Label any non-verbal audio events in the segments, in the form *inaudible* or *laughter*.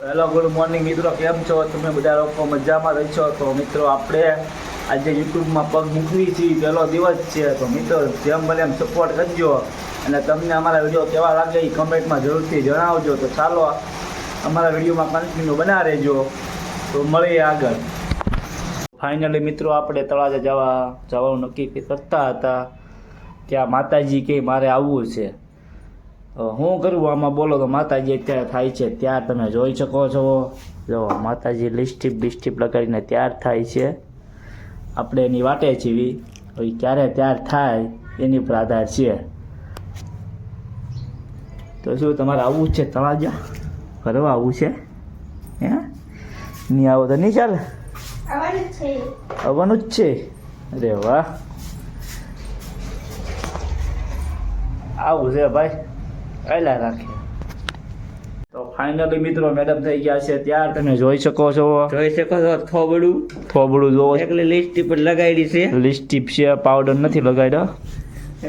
Hello good morning મિત્રો. કેમ છો? તમે બધા લોકો મજામાં રહી છો તો મિત્રો, આપણે આજે યુટ્યુબમાં પગ મૂકવી છીએ પહેલો દિવસ છે. તો મિત્રો, જેમ બને એમ સપોર્ટ કરજો. અને તમને અમારા વીડિયો કેવા લાગે એ કમેન્ટમાં જરૂરથી જણાવજો. તો ચાલો, અમારા વિડીયોમાં કન્ટિન્યુ બના રહેજો. તો મળીએ આગળ. ફાઇનલી મિત્રો, આપણે તળાજા જવા જવાનું નક્કી કરતા હતા. ત્યાં માતાજી કે મારે આવવું છે. હું કરું? આમાં બોલો તો માતાજી અત્યારે થાય છે. ત્યાર તમે જોઈ શકો છો. જો માતાજી લિસ્ટીપ બિસ્ટીપ લગાડીને તૈયાર થાય છે. આપણે એની વાટે જીવી. હવે ક્યારે તૈયાર થાય એની પર આધાર છે. તો શું તમારે આવવું જ છે? તળાજા ફરવા આવવું છે? હે? નહીં આવો તો નહીં ચાલે? છે. આવવાનું જ છે? અરે વાહ. આવું છે ભાઈ. કાયલા રાખે. તો ફાઇનલી મિત્રો મેડમ થઈ ગયા છે. ત્યાર તમે જોઈ શકો છો. જોઈ શકો છો થોબડું. થોબડું જોવો. એટલે લિપસ્ટિક લગાડી છે. લિપસ્ટિક છે પાવડર નથી લગાડ્યો.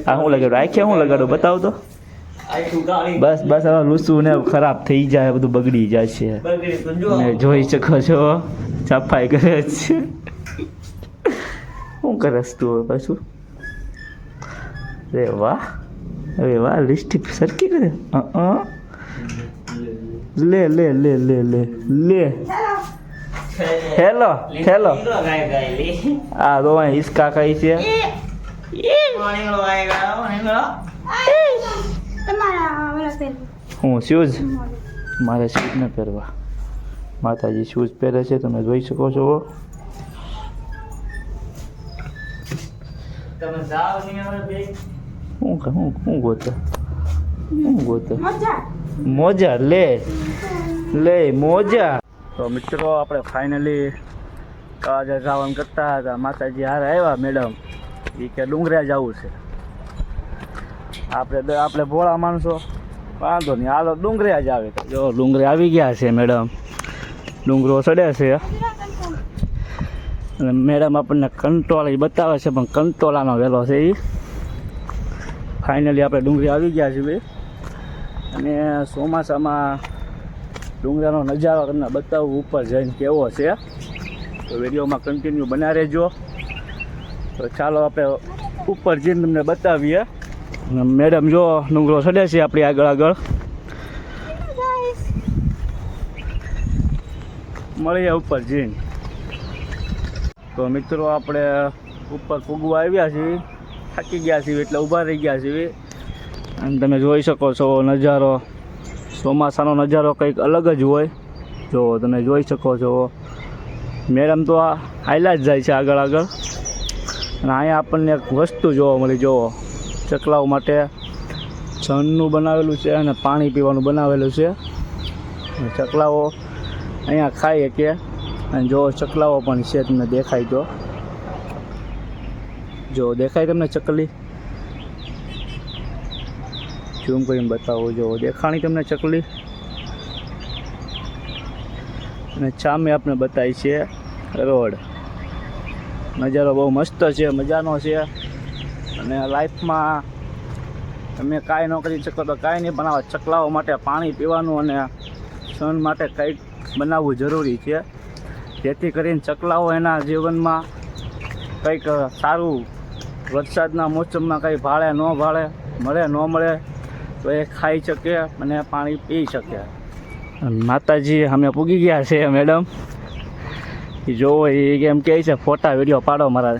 આ શું લગાડ્યું આખે હું લગાડ્યું બતાવ તો. બસ બસ હવે લૂસું ને ખરાબ થઈ જાય બધું બગડી જાય છે. ને જોઈ શકો છો. સફાઈ કરે છે. શું કરસ તું પાછું? રે વાહ. અરે વાહ લિસ્ટિક સરખી કરે. લે લે લે લે લે લે. Hello hello. આ તો અહીં હિસકા ખાઈ છે. હું શૂઝ મારે શૂઝ ન પહેરવા. માતાજી શૂઝ પહેરે છે, તમે જોઈ શકો છો. તમે જાઓ શું હું હું ગોતે? શું ગોતે? મોજા. લે. લે મોજા. તો મિત્રો આપણે ફાઇનલી કાજા જવાનું કરતા હતા. માતાજી હારે આવ્યા મેડમ એ કે ડુંગરા જવું છે. આપણે આપણે ભોળા માણસો. વાંધો નહીં હાલો ડુંગરે જ આવે. જો ડુંગરે આવી ગયા છે મેડમ ડુંગરો ચડે છે. અને મેડમ આપણને કંટોળ એ બતાવે છે પણ કંટોળાનો વહેલો છે એ ફાઇનલી આપણે ડુંગળી આવી ગયા છીએ અને ચોમાસામાં ડુંગરાનો નજારો તમને બતાવું ઉપર જઈને કેવો છે. તો વિડીયોમાં કન્ટિન્યુ બના રહેજો. તો ચાલો આપણે ઉપર જઈને તમને બતાવીએ. મેડમ જો ડુંગરો ચડે છે આપણી આગળ આગળ. મળીએ ઉપર જઈને. તો મિત્રો આપણે ઉપર પૂગવા આવ્યા છીએ. થાકી ગયા છીએ એટલે ઊભા રહી ગયા છીએ. અને તમે જોઈ શકો છો નજારો. ચોમાસાનો નજારો કંઈક અલગ જ હોય. જો, તમે જોઈ શકો છો. મેડમ તો આ હાઈલા જ જાય છે આગળ આગળ. અને અહીંયા આપણને એક વસ્તુ જોવા મળી. જુઓ, ચકલાઓ માટે જનનું બનાવેલું છે અને પાણી પીવાનું બનાવેલું છે. ચકલાઓ અહીંયા ખાઈ કે. અને જો ચકલાઓ પણ છે, તમને દેખાય તો. જો દેખાય તમને ચકલી? ઝૂમ કરીને બતાવો, જો દેખાણી તમને ચકલી? અને સામે આપણે બતાવી છે રોડ. નજારો બહુ મસ્ત છે, મજાનો છે. અને લાઈફમાં તમે કાંઈ ન કરી શકો તો કાંઈ નહીં બનાવો ચકલાઓ માટે પાણી પીવાનું અને સન માટે કંઈક બનાવવું જરૂરી છે. જેથી કરીને ચકલાઓ એના જીવનમાં કંઈક સારું વરસાદના મોસમમાં કંઈ ભાળે ન ભાળે મળે ન મળે તો એ ખાઈ શકે અને પાણી પી શકે. માતાજી અમે પૂગી ગયા છે મેડમ. એ જોવો એ એમ કહે છે ફોટા વીડિયો પાડો મારા.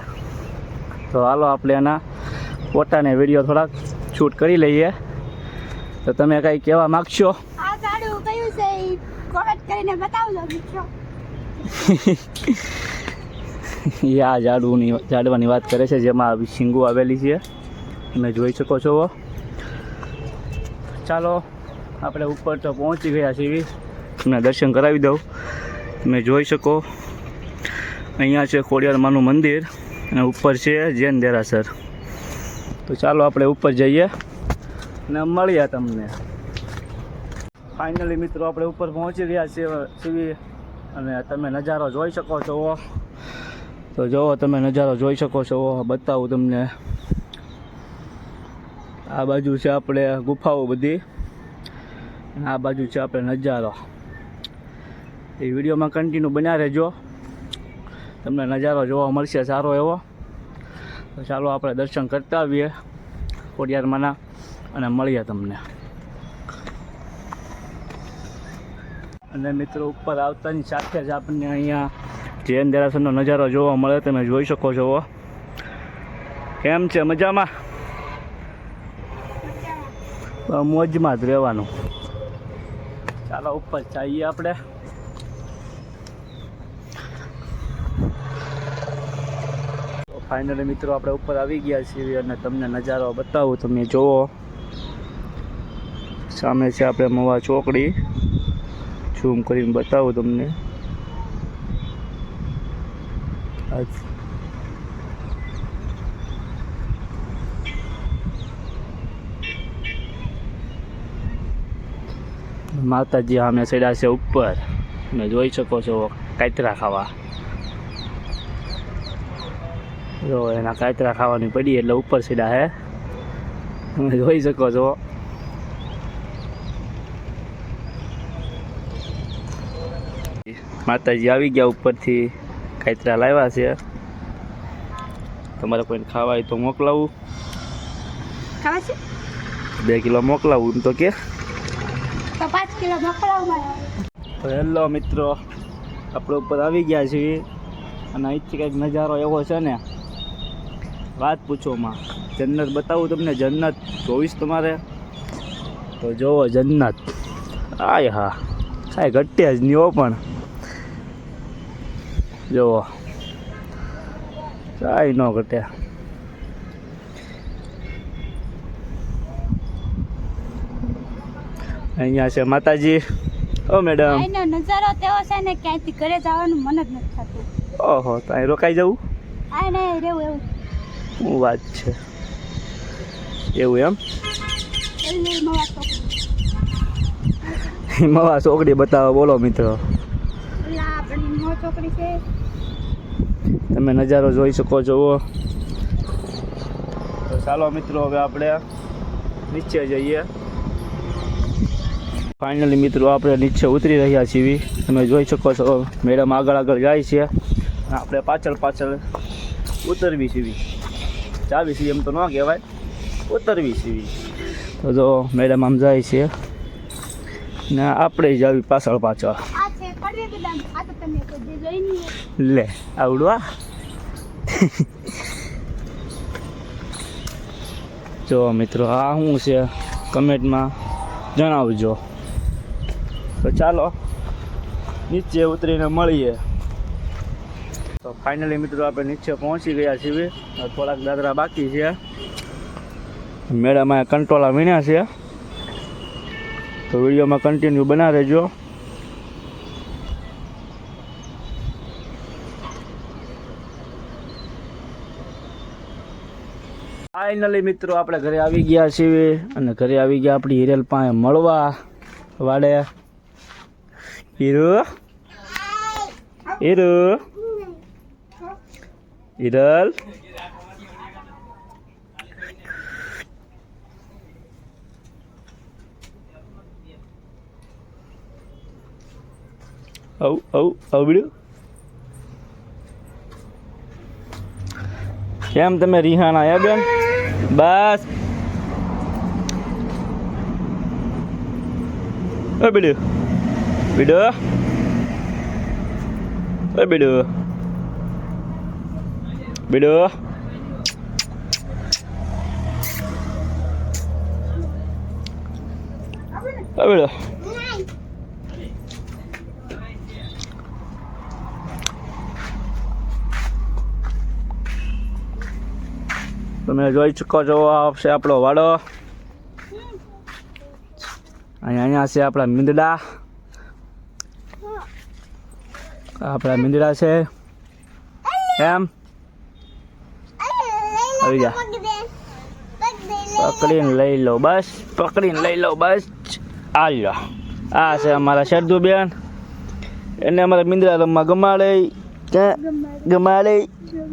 તો હાલો આપણે એના ફોટાને વીડિયો થોડાક શૂટ કરી લઈએ. તો તમે કંઈ કહેવા માગશો? કરીને બતાવજો મિત્રો. *laughs* એ આ ઝાડુની ઝાડવાની વાત કરે છે, જેમાં આવી શીંગો આવેલી છે. તમે જોઈ શકો છો ચાલો, આપણે ઉપર તો પહોંચી ગયા છીએ. તમને દર્શન કરાવી દઉં. તમે જોઈ શકો. અહીંયા છે ખોડિયારમાંનું મંદિર અને ઉપર છે જૈન દેરાસર. તો ચાલો આપણે ઉપર જઈએ અને મળીએ તમને. ફાઇનલી મિત્રો, આપણે ઉપર પહોંચી ગયા છીએ અને તમે નજારો જોઈ શકો છો તો જુઓ તમે નજારો જોઈ શકો છો. બતાવું તમને. આ બાજુ છે આપણે ગુફાઓ બધી. આ બાજુ છે આપણે નજારો. એ વિડીયોમાં કન્ટિન્યુ બન્યા રહેજો. તમને નજારો જોવા મળશે સારો એવો. તો ચાલો આપણે દર્શન કરતા આવીએ ખોડિયારમાંના અને મળીએ તમને. અને મિત્રો, ઉપર આવતાની સાથે જ આપણને અહીંયા જૈન દેરાસરનો નજારો જોવા મળે, તમે જોઈ શકો છો. કેમ છે? મજામાં? મોજમાં જ રહેવાનું. ચાલો, ઉપર ચાઈએ આપણે. ફાઇનલી મિત્રો, આપણે ઉપર આવી ગયા છીએ અને તમને નજારો બતાવું, તમે જુઓ સામે છે આપણે મવા ચોકડી. ઝૂમ કરીને બતાવું તમને આ જ. માતાજી અમે ચડ્યા છે ઉપર. તમે જોઈ શકો છો કાતરા ખાવા. જો, એના કાતરા ખાવાની પડી એટલે ઉપર ચડ્યા હે. તમે જોઈ શકો છો. માતાજી આવી ગયા ઉપરથી. કાતરા લાવ્યા છે. તમારે કોઈને ખાવા હોય તો મોકલાવું. ખાવા છે? બે કિલો મોકલાવું એમ તો કે. તો પાંચ કિલો મોકલાવું તો હેલો મિત્રો આપણે ઉપર આવી ગયા છીએ અને અહીંથી કંઈક નજારો એવો છે ને. વાત પૂછોમાં જન્નત બતાવું તમને જન્નત. જોઈશ તમારે? તો જોવો જન્નત. આય હા કાંઈ ઘટે જ નહીં હો પણ. જોવો કાંઈ ન ઘટે. અહીંયા છે માતાજી. ઓ મેડમ. નજારો તેવો છે ને ક્યાંયથી ઘરે જવાનું મન જ નથી થતું. ઓહો તો અહીં રોકાઈ જવું? આ ને રહેવું એવું. શું વાત છે? એવું એમ? મવા તો ચોકડી *laughs* બતાવો બોલો મિત્રો. છોકરી છે? તમે નજારો જોઈ શકો છો તો ચાલો મિત્રો હવે આપણે નીચે જઈએ. ફાઇનલી મિત્રો આપણે નીચે ઉતરી રહ્યા છીએ. તમે જોઈ શકો છો મેડમ આગળ આગળ જાય છે. આપણે પાછળ પાછળ ઉતરવી છીએ ચાવી છીએ એમ તો ન કહેવાય ઉતરવી છીએ તો જો મેડમ આમ જાય છે. ને આપણે જ આવી પાછળ પાછળ. લે, આવડવા. જો મિત્રો, આ શું છે? કમેન્ટમાં જણાવજો. તો ચાલો, નીચે ઉતરીને મળીએ. તો ફાઇનલી મિત્રો, આપણે નીચે પહોંચી ગયા છીએ. થોડાક દાદરા બાકી છે. મેડમ આ કંટ્રોલા વીણ્યા છે. તો વિડીયોમાં કન્ટિન્યુ બના રહેજો ફાઇનલી મિત્રો, આપણે ઘરે આવી ગયા છીએ અને ઘરે આવી ગયા આપણી હિરેલ પાસે મળવા વાડે. હીરો? હીરો? હિરલ? આવ આવ, આવડ્યું? કેમ તમે રિહાન આવ્યા બેન? બસ ઓ બીડુ બીડુ ઓ બીડુ બીડુ ઓ બીડુ તમે જોઈ ચૂકો છો આવશે આપણો વાડો. અહીંયા અહીંયા છે આપણા મીંદડા. આપણા મીંદડા છે. એમ? આવી જા પકડીને લઈ લો બસ, પકડીને લઈ લો બસ. આ લો આ છે અમારા શરદુ બેન એને અમારા મીંદડા રમવા ગમાડે. ગમાડે.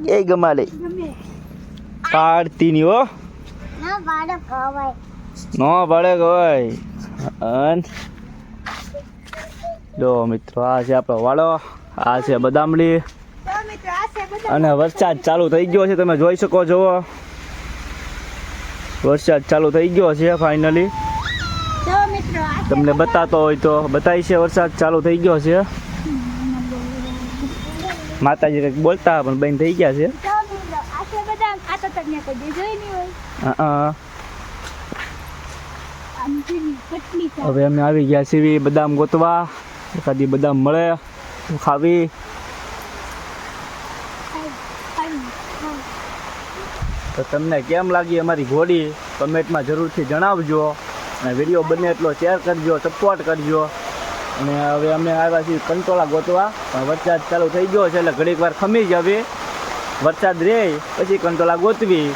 એ ગમાડે. ગમે પાડતી ની હો. ના પડે કોઈ અન. જો મિત્રો આ છે આપણો વાળો આ છે બદામડી. અને વરસાદ ચાલુ થઈ ગયો છે તમે જોઈ શકો છો. વરસાદ ચાલુ થઈ ગયો છે ફાઇનલી તમને બતાતો હોય તો બતાવી છે વરસાદ ચાલુ થઈ ગયો છે. માતાજી કંઈક બોલતા પણ બંધ થઈ ગયા છે તો મિત્રો આ છે બધા આ તો તમને જોઈ નહીં હોય? હવે અમે આવી ગયા છીએ બદામ ગોતવા. એકાદી બદામ મળે ખાવી. તો તમને કેમ લાગી અમારી ઘોડી? કમેન્ટમાં જરૂરથી જણાવજો. અને વીડિયો બને એટલો શેર કરજો સપોર્ટ કરજો. અને હવે અમે આવ્યા છીએ કંટોળા ગોતવા. પણ વરસાદ ચાલુ થઈ ગયો છે એટલે ઘડીક વાર ખમી જવી વરસાદ રહે પછી કંટોલા ગોતવી.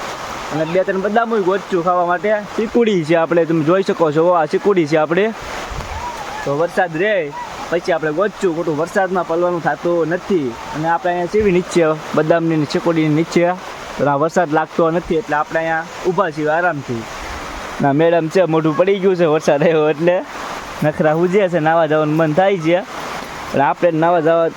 અને બે ત્રણ બદામુય ગોચું ખાવા માટે. ચીકુડી છે આપણે, તમે જોઈ શકો છો, આ ચીકુડી છે આપણે. તો વરસાદ રહે પછી આપણે ગોચું ખોટું વરસાદમાં પલવાનું થતું નથી. અને આપણે અહીંયા સીવી નીચે, બદામની ચીકુડીની નીચે. તો આ વરસાદ લાગતો નથી, એટલે આપણે અહીંયા ઊભા છીએ આરામથી. ના, મેડમ છે, મોઢું પડી ગયું છે, વરસાદ આવ્યો એટલે. નખરા હુજે છે, નાવા જવાનું મન થાય છે. પણ આપણે નાવા જવા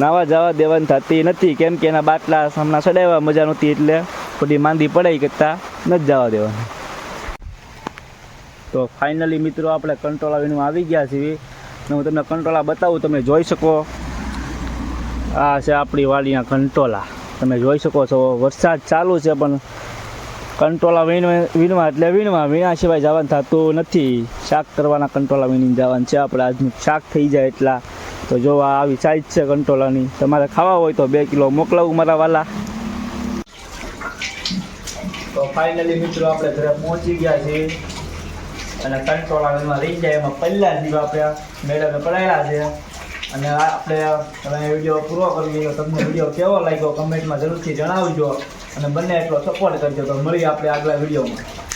નાવા જવા દેવાની થતી નથી. કેમ કે એના બાટલા હમણાં સડાવવા મજા નહોતી એટલે ખોટી માંદી પડાઈ કરતા નથી જવા દેવાની. તો ફાઇનલી મિત્રો આપણે કંટ્રોલા વિનું આવી ગયા છીએ. હું તમને કંટ્રોલા બતાવું, તમે જોઈ શકો. આ છે આપણી વાડીના કંટોલા. તમે જોઈ શકો છો, વરસાદ ચાલુ છે પણ કંટોલા વીણવા એટલે વીણવા વીણા સિવાય જવાનું થતું નથી. શાક કરવાના કંટોલા વીણીને જવાનું છે. આપણે આજનું શાક થઈ જાય એટલા તો જો આ આવી સાઈઝ છે કંટોલાની, તમારે ખાવા હોય તો બે કિલો મોકલાવું મારા વાલા. તો ફાઇનલી મિત્રો આપણે ઘરે પહોંચી ગયા છીએ. અને કંટ્રોલા એમાં રહી જાય, એમાં પહેલા જીવ આપણે મેડમે પડાયેલા છે. અને આપણે તમે વીડિયો પૂરો કરી તો તમને વીડિયો કેવો લાગ્યો કમેન્ટમાં જરૂરથી જણાવજો. અને બંને એટલો સપોર્ટ કરજો, તો મળીએ આપણે આગલા વિડીયોમાં